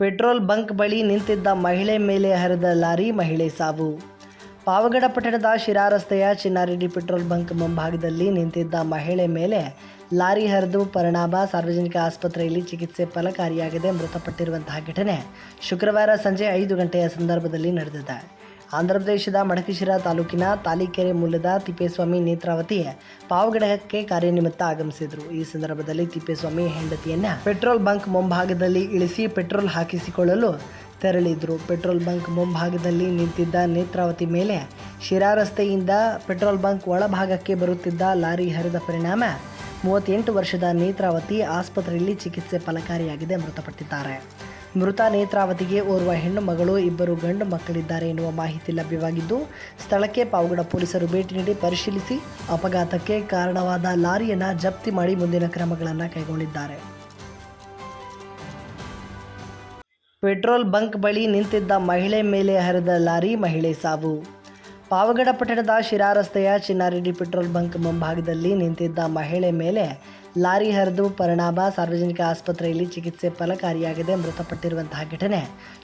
Petrol bunk ಬಳಿ ನಿಂತಿದ್ದ ಮಹಿಳೆ ಮೇಲೆ ಹರಿದ ಲಾರಿ ಮಹಿಳೆ ಸಾವು. ಪಾವಗಡ ಪಟ್ಟಣದ ಶಿರಾ ರಸ್ತೆಯ ಚಿನ್ನಾರೆಡ್ಡಿ ಪೆಟ್ರೋಲ್ ಬಂಕ್ ಮುಂಭಾಗದಲ್ಲಿ ನಿಂತಿದ್ದ ಮಹಿಳೆ ಮೇಲೆ ಲಾರಿ ಹರಿದು ಪರಿಣಾಮ. ಸಾರ್ವಜನಿಕ ಆಸ್ಪತ್ರೆಯಲ್ಲಿ ಚಿಕಿತ್ಸೆ ಫಲಕಾರಿಯಾಗದೆ. ಮೃತಪಟ್ಟಿರುವಂತಹ ಘಟನೆ ಶುಕ್ರವಾರ ಸಂಜೆ ಐದು ಗಂಟೆಯ ಸಂದರ್ಭದಲ್ಲಿ ನಡೆದಿದೆ. ಆಂಧ್ರಪ್ರದೇಶದ ಮಡಕಶಿರಾ ತಾಲೂಕಿನ ತಾಲಿಕೆರೆ ಮೂಲದ ತಿಪ್ಪೇಸ್ವಾಮಿ ನೇತ್ರಾವತಿ ಪಾವಗಡಕ್ಕೆ ಕಾರ್ಯನಿಮಿತ್ತ ಆಗಮಿಸಿದ್ರು. ಈ ಸಂದರ್ಭದಲ್ಲಿ ತಿಪ್ಪೇಸ್ವಾಮಿ ಹೆಂಡತಿಯನ್ನ ಪೆಟ್ರೋಲ್ ಬಂಕ್ ಮುಂಭಾಗದಲ್ಲಿ ಇಳಿಸಿ ಪೆಟ್ರೋಲ್ ಹಾಕಿಸಿಕೊಳ್ಳಲು ತೆರಳಿದ್ರು. ಪೆಟ್ರೋಲ್ ಬಂಕ್ ಮುಂಭಾಗದಲ್ಲಿ ನಿಂತಿದ್ದ ನೇತ್ರಾವತಿ ಮೇಲೆ ಶಿರಾ ರಸ್ತೆಯಿಂದ ಪೆಟ್ರೋಲ್ ಬಂಕ್ ಒಳಭಾಗಕ್ಕೆ ಬರುತ್ತಿದ್ದ ಲಾರಿ ಹರಿದ ಪರಿಣಾಮ ಮೂವತ್ತೆಂಟು ವರ್ಷದ ನೇತ್ರಾವತಿ ಆಸ್ಪತ್ರೆಯಲ್ಲಿ ಚಿಕಿತ್ಸೆ ಫಲಕಾರಿಯಾಗಿದೆ ಮೃತಪಟ್ಟಿದ್ದಾರೆ. ಮೃತ ನೇತ್ರಾವತಿಗೆ ಓರ್ವ ಹೆಣ್ಣು ಮಗಳು, ಇಬ್ಬರು ಗಂಡು ಮಕ್ಕಳಿದ್ದಾರೆ ಎನ್ನುವ ಮಾಹಿತಿ ಲಭ್ಯವಾಗಿದ್ದು, ಸ್ಥಳಕ್ಕೆ ಪಾವಗಡ ಪೊಲೀಸರು ಭೇಟಿ ನೀಡಿ ಪರಿಶೀಲಿಸಿ ಅಪಘಾತಕ್ಕೆ ಕಾರಣವಾದ ಲಾರಿಯನ್ನು ಜಪ್ತಿ ಮಾಡಿ ಮುಂದಿನ ಕ್ರಮಗಳನ್ನು ಕೈಗೊಂಡಿದ್ದಾರೆ. ಪೆಟ್ರೋಲ್ ಬಂಕ್ ಬಳಿ ನಿಂತಿದ್ದ ಮಹಿಳೆ ಮೇಲೆ ಹರಿದ ಲಾರಿ ಮಹಿಳೆ ಸಾವು. ಪಾವಗಡ ಪಟ್ಟಣದ ಶಿರಾ ರಸ್ತೆಯ ಚಿನ್ನಾರೆಡ್ಡಿ ಪೆಟ್ರೋಲ್ ಬಂಕ್ ಮುಂಭಾಗದಲ್ಲಿ ನಿಂತಿದ್ದ ಮಹಿಳೆ ಮೇಲೆ ಲಾರಿ ಹರಿದು ಪರಿಣಾಮ ಸಾರ್ವಜನಿಕ ಆಸ್ಪತ್ರೆಯಲ್ಲಿ ಚಿಕಿತ್ಸೆ ಫಲಕಾರಿಯಾಗದೆ ಮೃತಪಟ್ಟಿರುವಂತಹ ಘಟನೆ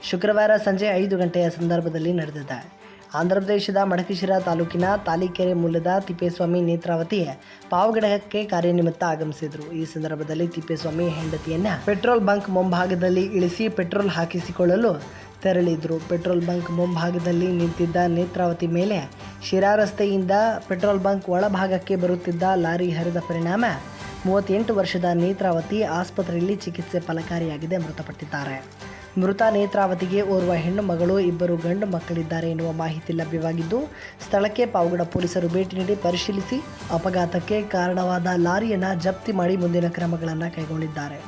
ಶುಕ್ರವಾರ ಸಂಜೆ ಐದು ಗಂಟೆಯ ಸಂದರ್ಭದಲ್ಲಿ ನಡೆದಿದೆ. ಆಂಧ್ರಪ್ರದೇಶದ ಮಡಕಶಿರಾ ತಾಲೂಕಿನ ತಾಲಿಕೆರೆ ಮೂಲದ ತಿಪ್ಪೇಸ್ವಾಮಿ ನೇತ್ರಾವತಿ ಪಾವಗಡಕ್ಕೆ ಕಾರ್ಯನಿಮಿತ್ತ ಆಗಮಿಸಿದರು. ಈ ಸಂದರ್ಭದಲ್ಲಿ ತಿಪ್ಪೇಸ್ವಾಮಿ ಹೆಂಡತಿಯನ್ನ ಪೆಟ್ರೋಲ್ ಬಂಕ್ ಮುಂಭಾಗದಲ್ಲಿ ಇಳಿಸಿ ಪೆಟ್ರೋಲ್ ಹಾಕಿಸಿಕೊಳ್ಳಲು ತೆರಳಿದ್ರು. ಪೆಟ್ರೋಲ್ ಬಂಕ್ ಮುಂಭಾಗದಲ್ಲಿ ನಿಂತಿದ್ದ ನೇತ್ರಾವತಿ ಮೇಲೆ ಶಿರಾ ರಸ್ತೆಯಿಂದ ಪೆಟ್ರೋಲ್ ಬಂಕ್ ಒಳಭಾಗಕ್ಕೆ ಬರುತ್ತಿದ್ದ ಲಾರಿ ಹರಿದ ಪರಿಣಾಮ ಮೂವತ್ತೆಂಟು ವರ್ಷದ ನೇತ್ರಾವತಿ ಆಸ್ಪತ್ರೆಯಲ್ಲಿ ಚಿಕಿತ್ಸೆ ಫಲಕಾರಿಯಾಗಿದೆ ಮೃತಪಟ್ಟಿದ್ದಾರೆ. ಮೃತ ನೇತ್ರಾವತಿಗೆ ಓರ್ವ ಹೆಣ್ಣು ಮಗಳು, ಇಬ್ಬರು ಗಂಡು ಮಕ್ಕಳಿದ್ದಾರೆ ಎನ್ನುವ ಮಾಹಿತಿ ಲಭ್ಯವಾಗಿದ್ದು, ಸ್ಥಳಕ್ಕೆ ಪಾವಗಡ ಪೊಲೀಸರು ಭೇಟಿ ನೀಡಿ ಪರಿಶೀಲಿಸಿ ಅಪಘಾತಕ್ಕೆ ಕಾರಣವಾದ ಲಾರಿಯನ್ನು ಜಪ್ತಿ ಮಾಡಿ ಮುಂದಿನ ಕ್ರಮಗಳನ್ನು ಕೈಗೊಂಡಿದ್ದಾರೆ.